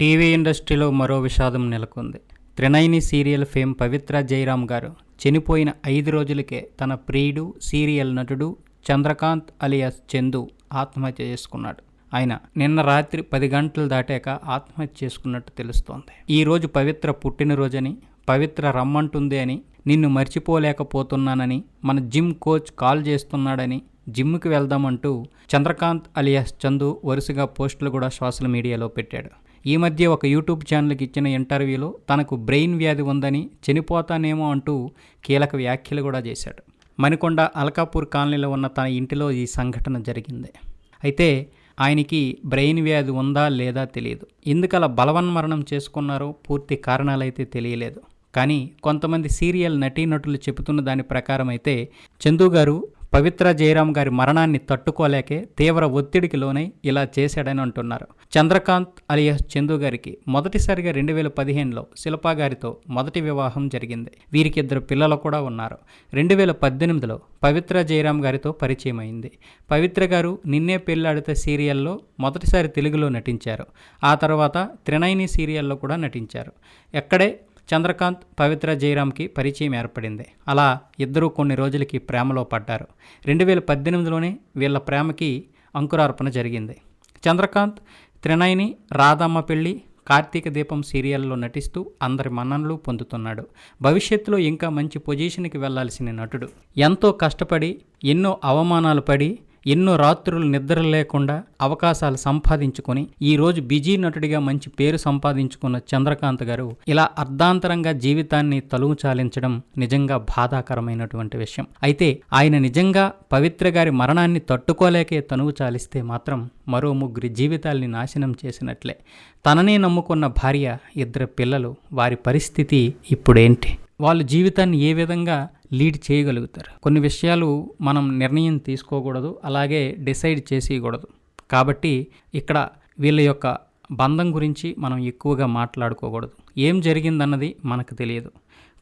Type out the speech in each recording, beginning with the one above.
TV ఇండస్ట్రీలో మరో విషాదం నెలకొంది. త్రినైని సీరియల్ ఫేమ్ పవిత్ర జయరామ్ గారు చనిపోయిన ఐదు రోజులకే తన ప్రియుడు సీరియల్ నటుడు చంద్రకాంత్ అలియాస్ చందు ఆత్మహత్య చేసుకున్నాడు. ఆయన నిన్న రాత్రి పది గంటలు దాటాక ఆత్మహత్య చేసుకున్నట్టు తెలుస్తోంది. ఈ రోజు పవిత్ర పుట్టినరోజని పవిత్ర రమ్మంటుంది అని నిన్ను మర్చిపోలేకపోతున్నానని మన జిమ్ కోచ్ కాల్ చేస్తున్నాడని జిమ్కి వెళ్దామంటూ చంద్రకాంత్ అలియాస్ చందు వరుసగా పోస్టులు కూడా సోషల్ మీడియాలో పెట్టాడు. ఈ మధ్య ఒక యూట్యూబ్ ఛానల్కి ఇచ్చిన ఇంటర్వ్యూలో తనకు బ్రెయిన్ వ్యాధి ఉందని చనిపోతానేమో అంటూ కీలక వ్యాఖ్యలు కూడా చేశాడు. మణికొండ అల్కాపూర్ కాలనీలో ఉన్న తన ఇంటిలో ఈ సంఘటన జరిగింది. అయితే ఆయనకి బ్రెయిన్ వ్యాధి ఉందా లేదా తెలియదు ఎందుకలా బలవన్మరణం చేసుకున్నారో పూర్తి కారణాలైతే తెలియలేదు. కానీ కొంతమంది సీరియల్ నటీనటులు చెబుతున్న దాని ప్రకారం అయితే చందు గారు పవిత్ర జయరాం గారి మరణాన్ని తట్టుకోలేకే తీవ్ర ఒత్తిడికి లోనై ఇలా చేశాడని అంటున్నారు. చంద్రకాంత్ అలియాస్ చందు గారికి మొదటిసారిగా రెండు వేల పదిహేనులో శిల్పా గారితో మొదటి వివాహం జరిగింది. వీరికి ఇద్దరు పిల్లలు కూడా ఉన్నారు. రెండు వేల పద్దెనిమిదిలో పవిత్ర జయరాం గారితో పరిచయం అయింది. పవిత్ర గారు నిన్నే పెళ్ళాడితే సీరియల్లో మొదటిసారి తెలుగులో నటించారు. ఆ తర్వాత త్రినైని సీరియల్లో కూడా నటించారు. ఎక్కడే చంద్రకాంత్ పవిత్ర జయరామ్కి పరిచయం ఏర్పడింది. అలా ఇద్దరూ కొన్ని రోజులకి ప్రేమలో పడ్డారు. రెండు వేల పద్దెనిమిదిలోనే వీళ్ళ ప్రేమకి అంకురార్పణ జరిగింది. చంద్రకాంత్ త్రినయని రాధమ్మ పెళ్ళి కార్తీక దీపం సీరియల్లో నటిస్తూ అందరి మన్ననలు పొందుతున్నాడు. భవిష్యత్తులో ఇంకా మంచి పొజిషన్కి వెళ్ళాల్సిన నటుడు. ఎంతో కష్టపడి ఎన్నో అవమానాలు పడి ఎన్నో రాత్రులు నిద్ర లేకుండా అవకాశాలు సంపాదించుకొని ఈరోజు బిజీ నటుడిగా మంచి పేరు సంపాదించుకున్న చంద్రకాంత్ గారు ఇలా అర్ధాంతరంగా జీవితాన్ని తలువు చాలించడం నిజంగా బాధాకరమైనటువంటి విషయం. అయితే ఆయన నిజంగా పవిత్ర గారి మరణాన్ని తట్టుకోలేకే తనువు చాలిస్తే మాత్రం మరో ముగ్గురి జీవితాల్ని నాశనం చేసినట్లే. తననే నమ్ముకున్న భార్య ఇద్దరు పిల్లలు వారి పరిస్థితి ఇప్పుడేంటి? వాళ్ళ జీవితాన్ని ఏ విధంగా లీడ్ చేయగలుగుతారు. కొన్ని విషయాలు మనం నిర్ణయం తీసుకోకూడదు అలాగే డిసైడ్ చేసేయకూడదు. కాబట్టి ఇక్కడ వీళ్ళ యొక్క బంధం గురించి మనం ఎక్కువగా మాట్లాడుకోకూడదు. ఏం జరిగిందన్నది మనకు తెలియదు.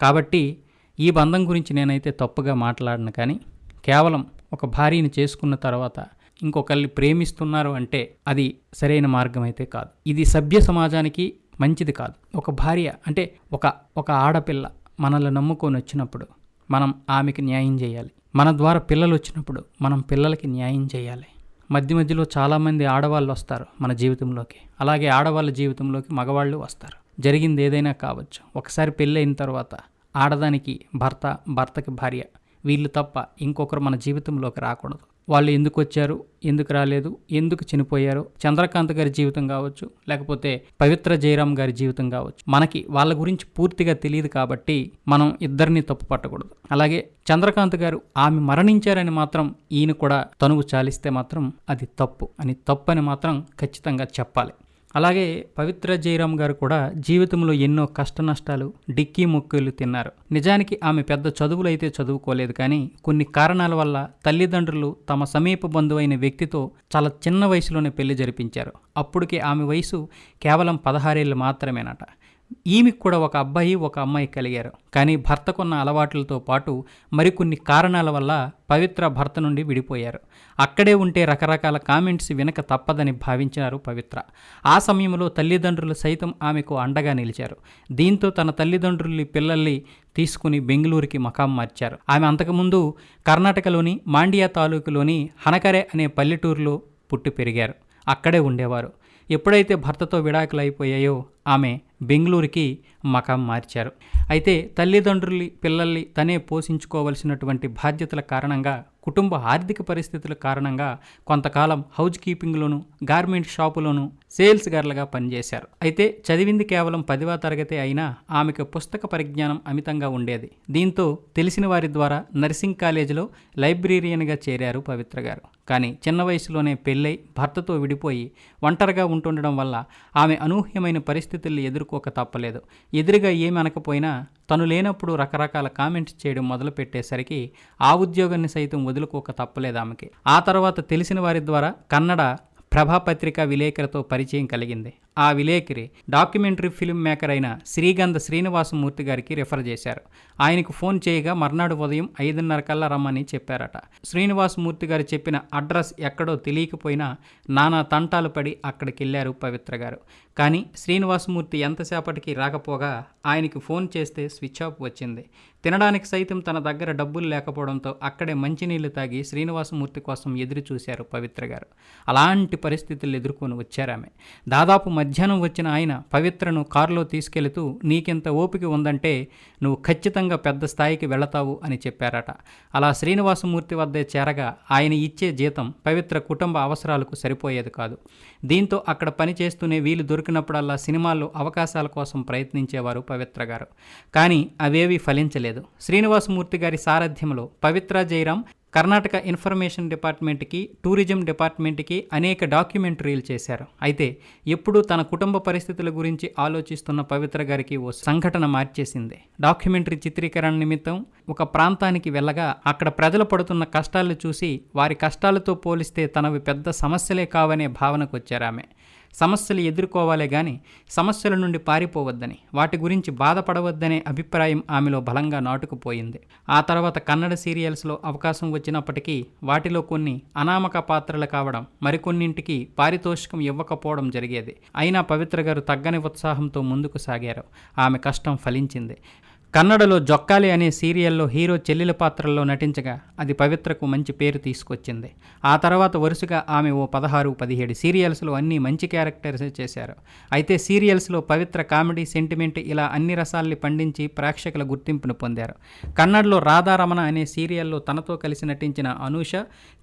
కాబట్టి ఈ బంధం గురించి నేనైతే తప్పుగా మాట్లాడను కానీ కేవలం ఒక భార్యని చేసుకున్న తర్వాత ఇంకొకరిని ప్రేమిస్తున్నారు అంటే అది సరైన మార్గం అయితే కాదు. ఇది సభ్య సమాజానికి మంచిది కాదు. ఒక భార్య అంటే ఒక ఒక ఆడపిల్ల మనల్ని నమ్ముకొని వచ్చినప్పుడు మనం ఆమెకి న్యాయం చేయాలి. మన ద్వారా పిల్లలు వచ్చినప్పుడు మనం పిల్లలకి న్యాయం చేయాలి. మధ్య మధ్యలో చాలామంది ఆడవాళ్ళు వస్తారు మన జీవితంలోకి. అలాగే ఆడవాళ్ళ జీవితంలోకి మగవాళ్ళు వస్తారు. జరిగింది ఏదైనా కావచ్చు. ఒకసారి పెళ్ళి అయిన తర్వాత ఆడదానికి భర్త భర్తకి భార్య. వీళ్ళు తప్ప ఇంకొకరు మన జీవితంలోకి రాకూడదు. వాళ్ళు ఎందుకు వచ్చారు ఎందుకు రాలేదు ఎందుకు చనిపోయారు చంద్రకాంత్ గారి జీవితం కావచ్చు లేకపోతే పవిత్ర జయరామ్ గారి జీవితం కావచ్చు. మనకి వాళ్ళ గురించి పూర్తిగా తెలియదు కాబట్టి మనం ఇద్దరిని తప్పు పట్టకూడదు. అలాగే చంద్రకాంత్ గారు ఆమె మరణించారని మాత్రం ఈయన కూడా తనువు చాలిస్తే మాత్రం అది తప్పు. అని తప్పు అని మాత్రం ఖచ్చితంగా చెప్పాలి. అలాగే పవిత్ర జయరామ్ గారు కూడా జీవితంలో ఎన్నో కష్ట నష్టాలు డిక్కీ మొక్కలు తిన్నారు. నిజానికి ఆమె పెద్ద చదువులు అయితే చదువుకోలేదు కానీ కొన్ని కారణాల వల్ల తల్లిదండ్రులు తమ సమీప బంధువైన వ్యక్తితో చాలా చిన్న వయసులోనే పెళ్ళి జరిపించారు. అప్పటికి ఆమె వయసు కేవలం పదహారేళ్ళు మాత్రమేనట. ఈమెకు కూడా ఒక అబ్బాయి ఒక అమ్మాయి కలిగారు. కానీ భర్తకున్న అలవాట్లతో పాటు మరికొన్ని కారణాల వల్ల పవిత్ర భర్త నుండి విడిపోయారు. అక్కడే ఉంటే రకరకాల కామెంట్స్ వినక తప్పదని భావించారు పవిత్ర. ఆ సమయంలో తల్లిదండ్రులు సైతం ఆమెకు అండగా నిలిచారు. దీంతో తన తల్లిదండ్రుల్ని పిల్లల్ని తీసుకుని బెంగళూరుకి మకాం మార్చారు. ఆమె అంతకుముందు కర్ణాటకలోని మాండియా తాలూకులోని హనకరే అనే పల్లెటూరులో పుట్టి పెరిగారు. అక్కడే ఉండేవారు. ఎప్పుడైతే భర్తతో విడాకులు అయిపోయాయో ఆమె బెంగళూరుకి మకాం మార్చారు. అయితే తల్లిదండ్రుల్ని పిల్లల్ని తనే పోషించుకోవలసినటువంటి బాధ్యతల కారణంగా కుటుంబ ఆర్థిక పరిస్థితుల కారణంగా కొంతకాలం హౌస్ కీపింగ్లోను గార్మెంట్ షాపులోను సేల్స్ గర్ల్గా పనిచేశారు. అయితే చదివింది కేవలం పదివ తరగతి అయినా ఆమెకు పుస్తక పరిజ్ఞానం అమితంగా ఉండేది. దీంతో తెలిసిన వారి ద్వారా నర్సింగ్ కాలేజీలో లైబ్రేరియన్గా చేరారు పవిత్ర గారు. కానీ చిన్న వయసులోనే పెళ్ళై భర్తతో విడిపోయి ఒంటరిగా ఉంటుండడం వల్ల ఆమె అనూహ్యమైన పరిస్థితుల్ని ఎదుర్కోక తప్పలేదు. ఎదురుగా ఏమి అనకపోయినా తను లేనప్పుడు రకరకాల కామెంట్స్ చేయడం మొదలుపెట్టేసరికి ఆ ఉద్యోగాన్ని సైతం వదులుకోక తప్పలేదు ఆమెకి. ఆ తర్వాత తెలిసిన వారి ద్వారా కన్నడ ప్రభాపత్రిక విలేకరితో పరిచయం కలిగింది. ఆ విలేకరి డాక్యుమెంటరీ ఫిల్మ్ మేకర్ అయిన శ్రీగంధ శ్రీనివాసమూర్తి గారికి రిఫర్ చేశారు. ఆయనకు ఫోన్ చేయగా మర్నాడు ఉదయం ఐదున్నర కల్లా రమ్మని చెప్పారట. శ్రీనివాసమూర్తి గారు చెప్పిన అడ్రస్ ఎక్కడో తెలియకపోయినా నానా తంటాలు పడి అక్కడికి వెళ్ళారు పవిత్ర గారు. కానీ శ్రీనివాసమూర్తి ఎంతసేపటికి రాకపోగా ఆయనకి ఫోన్ చేస్తే స్విచ్ ఆఫ్ వచ్చింది. తినడానికి సైతం తన దగ్గర డబ్బులు లేకపోవడంతో అక్కడే మంచినీళ్ళు తాగి శ్రీనివాసమూర్తి కోసం ఎదురు చూశారు పవిత్ర గారు. అలాంటి పరిస్థితులు ఎదుర్కొని వచ్చారామె. దాదాపు మధ్యాహ్నం వచ్చిన ఆయన పవిత్రను కారులో తీసుకెళుతూ నీకింత ఓపిక ఉందంటే నువ్వు ఖచ్చితంగా పెద్ద స్థాయికి వెళతావు అని చెప్పారట. అలా శ్రీనివాసమూర్తి వద్దే చేరగా ఆయన ఇచ్చే జీతం పవిత్ర కుటుంబ అవసరాలకు సరిపోయేది కాదు. దీంతో అక్కడ పనిచేస్తూనే వీలు దొరికినప్పుడల్లా సినిమాల్లో అవకాశాల కోసం ప్రయత్నించేవారు పవిత్ర గారు. కానీ అవేవి ఫలించలేదు. శ్రీనివాసమూర్తి గారి సారథ్యంలో పవిత్ర జయరాం కర్ణాటక ఇన్ఫర్మేషన్ డిపార్ట్మెంట్కి టూరిజం డిపార్ట్మెంట్కి అనేక డాక్యుమెంటరీలు చేశారు. అయితే ఎప్పుడూ తన కుటుంబ పరిస్థితుల గురించి ఆలోచిస్తున్న పవిత్ర గారికి ఓ సంఘటన మార్చేసింది. డాక్యుమెంటరీ చిత్రీకరణ నిమిత్తం ఒక ప్రాంతానికి వెళ్ళగా అక్కడ ప్రజలు పడుతున్న కష్టాలు చూసి వారి కష్టాలతో పోలిస్తే తనవి పెద్ద సమస్యలే కావనే భావనకు వచ్చారు ఆమె. సమస్యలు ఎదుర్కోవాలే కానీ సమస్యల నుండి పారిపోవద్దని వాటి గురించి బాధపడవద్దనే అభిప్రాయం ఆమెలో బలంగా నాటుకుపోయింది. ఆ తర్వాత కన్నడ సీరియల్స్లో అవకాశం వచ్చినప్పటికీ వాటిలో కొన్ని అనామక పాత్రలు కావడం మరికొన్నింటికి పారితోషికం ఇవ్వకపోవడం జరిగేది. అయినా పవిత్ర గారు తగ్గని ఉత్సాహంతో ముందుకు సాగారు. ఆమె కష్టం ఫలించింది. కన్నడలో జొక్కాలి అనే సీరియల్లో హీరో చెల్లెల పాత్రల్లో నటించగా అది పవిత్రకు మంచి పేరు తీసుకొచ్చింది. ఆ తర్వాత వరుసగా ఆమె ఓ పదహారు పదిహేడు సీరియల్స్లో అన్ని మంచి క్యారెక్టర్స్ చేశారు. అయితే సీరియల్స్లో పవిత్ర కామెడీ సెంటిమెంట్ ఇలా అన్ని రసాల్ని పండించి ప్రేక్షకుల గుర్తింపును పొందారు. కన్నడలో రాధారమణ అనే సీరియల్లో తనతో కలిసి నటించిన అనూష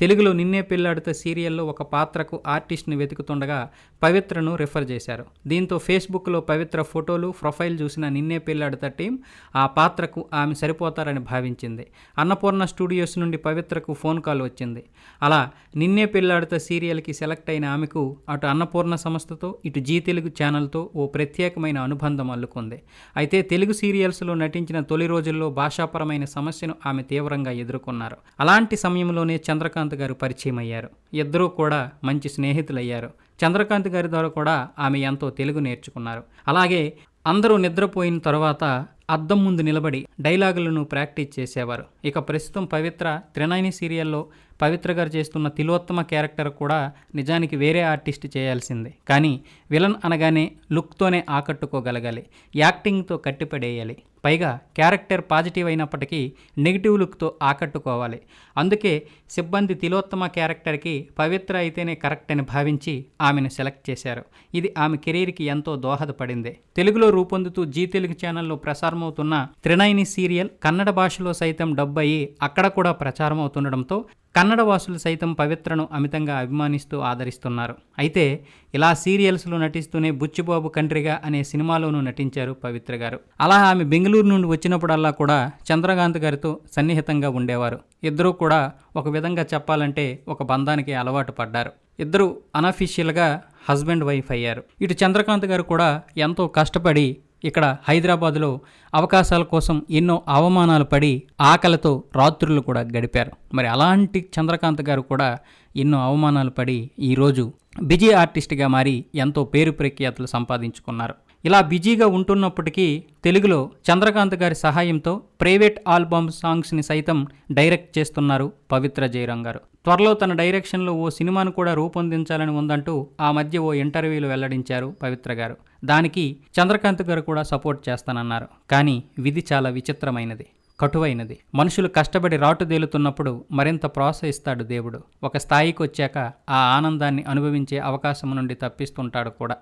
తెలుగులో నిన్నే పిల్లాడితే సీరియల్లో ఒక పాత్రకు ఆర్టిస్ట్ని వెతుకుతుండగా పవిత్రను రిఫర్ చేశారు. దీంతో ఫేస్బుక్లో పవిత్ర ఫోటోలు ప్రొఫైల్ చూసిన నిన్నే పిల్లాడిత టీం ఆ పాత్రకు ఆమె సరిపోతారని భావించింది. అన్నపూర్ణ స్టూడియోస్ నుండి పవిత్రకు ఫోన్ కాల్ వచ్చింది. అలా నిన్నే పెళ్ళాడుతో సీరియల్కి సెలెక్ట్ అయిన ఆమెకు అటు అన్నపూర్ణ సంస్థతో ఇటు జీ తెలుగు ఛానల్తో ఓ ప్రత్యేకమైన అనుబంధం అల్లుకుంది. అయితే తెలుగు సీరియల్స్లో నటించిన తొలి రోజుల్లో భాషాపరమైన సమస్యను ఆమె తీవ్రంగా ఎదుర్కొన్నారు. అలాంటి సమయంలోనే చంద్రకాంత్ గారు పరిచయం అయ్యారు ఇద్దరూ కూడా మంచి స్నేహితులయ్యారు. చంద్రకాంత్ గారి ద్వారా కూడా ఆమె ఎంతో తెలుగు నేర్చుకున్నారు. అలాగే అందరూ నిద్రపోయిన తర్వాత అద్దం ముందు నిలబడి డైలాగులను ప్రాక్టీస్ చేసేవారు. ఇక ప్రస్తుతం పవిత్ర త్రినయని సీరియల్లో పవిత్ర గారు చేస్తున్న తిలోత్తమ క్యారెక్టర్ కూడా నిజానికి వేరే ఆర్టిస్ట్ చేయాల్సిందే. కానీ విలన్ అనగానే లుక్తోనే ఆకట్టుకోగలగాలి. యాక్టింగ్తో కట్టిపడేయాలి. పైగా క్యారెక్టర్ పాజిటివ్ అయినప్పటికీ నెగిటివ్ లుక్తో ఆకట్టుకోవాలి. అందుకే సిబ్బంది తిలోత్తమ క్యారెక్టర్కి పవిత్ర అయితేనే కరెక్ట్ అని భావించి ఆమెను సెలెక్ట్ చేశారు. ఇది ఆమె కెరీర్కి ఎంతో దోహదపడింది. తెలుగులో రూపొందుతూ జీ తెలుగు ఛానల్లో ప్రసారమవుతున్న త్రినైని సీరియల్ కన్నడ భాషలో సైతం డబ్బు అయ్యి అక్కడ కూడా ప్రచారం అవుతుండడంతో కన్నడ వాసులు సైతం పవిత్రను అమితంగా అభిమానిస్తూ ఆదరిస్తున్నారు. అయితే ఇలా సీరియల్స్లో నటిస్తూనే బుచ్చిబాబు కంట్రిగా అనే సినిమాలోనూ నటించారు పవిత్ర గారు. అలా ఆమె బెంగళూరు నుండి వచ్చినప్పుడల్లా కూడా చంద్రకాంత్ గారితో సన్నిహితంగా ఉండేవారు. ఇద్దరూ కూడా ఒక విధంగా చెప్పాలంటే ఒక బంధానికి అలవాటు పడ్డారు. ఇద్దరు అనఫీషియల్గా హస్బెండ్ వైఫ్ అయ్యారు. ఇటు చంద్రకాంత్ గారు కూడా ఎంతో కష్టపడి ఇక్కడ హైదరాబాదులో అవకాశాల కోసం ఎన్నో అవమానాలు పడి ఆకలితో రాత్రులు కూడా గడిపారు. మరి అలాంటి చంద్రకాంత్ గారు కూడా ఎన్నో అవమానాలు పడి ఈరోజు బిజీ ఆర్టిస్ట్గా మారి ఎంతో పేరు ప్రఖ్యాతులు సంపాదించుకున్నారు. ఇలా బిజీగా ఉంటున్నప్పటికీ తెలుగులో చంద్రకాంత్ గారి సహాయంతో ప్రైవేట్ ఆల్బమ్ సాంగ్స్ని సైతం డైరెక్ట్ చేస్తున్నారు పవిత్ర జయరాం గారు. త్వరలో తన డైరెక్షన్లో ఓ సినిమాను కూడా రూపొందించాలని ఉందంటూ ఆ మధ్య ఓ ఇంటర్వ్యూలో వెల్లడించారు పవిత్ర గారు. దానికి చంద్రకాంత్ గారు కూడా సపోర్ట్ చేస్తానన్నారు. కానీ విధి చాలా విచిత్రమైనది కటువైనది. మనుషులు కష్టపడి రాటుదేలుతున్నప్పుడు మరింత ప్రోత్సహిస్తాడు దేవుడు. ఒక స్థాయికి వచ్చాక ఆ ఆనందాన్ని అనుభవించే అవకాశం నుండి తప్పిస్తుంటాడు కూడా.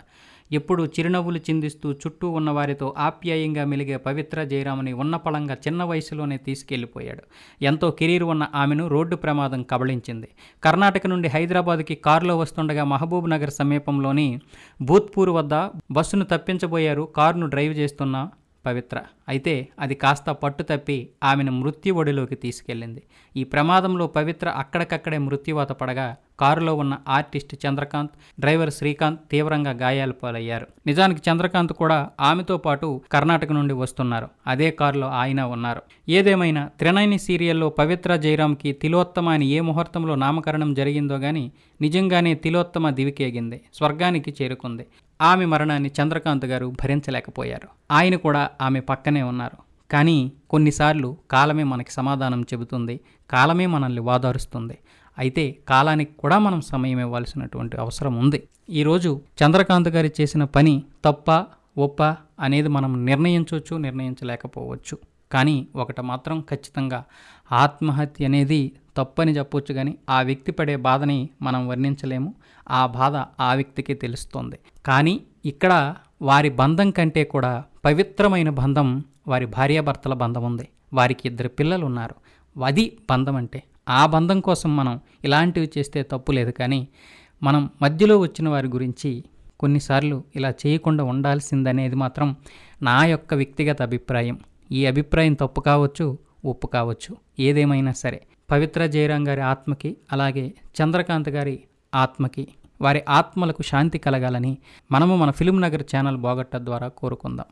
ఎప్పుడు చిరునవ్వులు చిందిస్తూ చుట్టూ ఉన్నవారితో ఆప్యాయంగా మెలిగే పవిత్ర జయరాముని ఉన్నపళంగా చిన్న వయసులోనే తీసుకెళ్ళిపోయాడు ఎంతో కెరీర్ ఉన్న ఆమెను రోడ్డు ప్రమాదం కబళించింది. కర్ణాటక నుండి హైదరాబాద్కి కారులో వస్తుండగా మహబూబ్ నగర్ సమీపంలోని భూత్పూర్ వద్ద బస్సును తప్పించబోయారు కారును డ్రైవ్ చేస్తున్న పవిత్ర. అయితే అది కాస్త పట్టు తప్పి ఆమెను మృత్యు ఒడిలోకి తీసుకెళ్ళింది. ఈ ప్రమాదంలో పవిత్ర అక్కడికక్కడే మృత్యువాత పడగా కారులో ఉన్న ఆర్టిస్ట్ చంద్రకాంత్ డ్రైవర్ శ్రీకాంత్ తీవ్రంగా గాయాల పాలయ్యారు. నిజానికి చంద్రకాంత్ కూడా ఆమెతో పాటు కర్ణాటక నుండి వస్తున్నారు. అదే కారులో ఆయన ఉన్నారు. ఏదేమైనా త్రినయని సీరియల్లో పవిత్ర జయరామ్కి తిలోత్తమ అని ఏ ముహూర్తంలో నామకరణం జరిగిందో కానీ నిజంగానే తిలోత్తమ దివికేగింది. స్వర్గానికి చేరుకుంది. ఆమె మరణాన్ని చంద్రకాంత్ గారు భరించలేకపోయారు. ఆయన కూడా ఆమె పక్కనే ఉన్నారు. కానీ కొన్నిసార్లు కాలమే మనకి సమాధానం చెబుతుంది. కాలమే మనల్ని వాదారుస్తుంది. అయితే కాలానికి కూడా మనం సమయం ఇవ్వాల్సినటువంటి అవసరం ఉంది. ఈరోజు చంద్రకాంత్ గారి చేసిన పని తప్ప ఒప్ప అనేది మనం నిర్ణయించవచ్చు నిర్ణయించలేకపోవచ్చు. కానీ ఒకటి మాత్రం ఖచ్చితంగా ఆత్మహత్య అనేది తప్పని చెప్పొచ్చు కానీ ఆ వ్యక్తి పడే బాధని మనం వర్ణించలేము. ఆ బాధ ఆ వ్యక్తికి తెలుస్తుంది. కానీ ఇక్కడ వారి బంధం కంటే కూడా పవిత్రమైన బంధం వారి భార్యాభర్తల బంధం ఉంది. వారికి ఇద్దరు పిల్లలు ఉన్నారు. అది బంధం అంటే ఆ బంధం కోసం మనం ఇలాంటివి చేస్తే తప్పు లేదు. కానీ మనం మధ్యలో వచ్చిన వారి గురించి కొన్నిసార్లు ఇలా చేయకుండా ఉండాల్సిందనేది మాత్రం నా యొక్క వ్యక్తిగత అభిప్రాయం. ఈ అభిప్రాయం తప్పు కావచ్చు ఒప్పు కావచ్చు ఏదేమైనా సరే. పవిత్ర జయరాం గారి ఆత్మకి అలాగే చంద్రకాంత్ గారి ఆత్మకి వారి ఆత్మలకు శాంతి కలగాలని మనము మన ఫిలిం నగర్ ఛానల్ బాగట్ట ద్వారా కోరుకుందాం.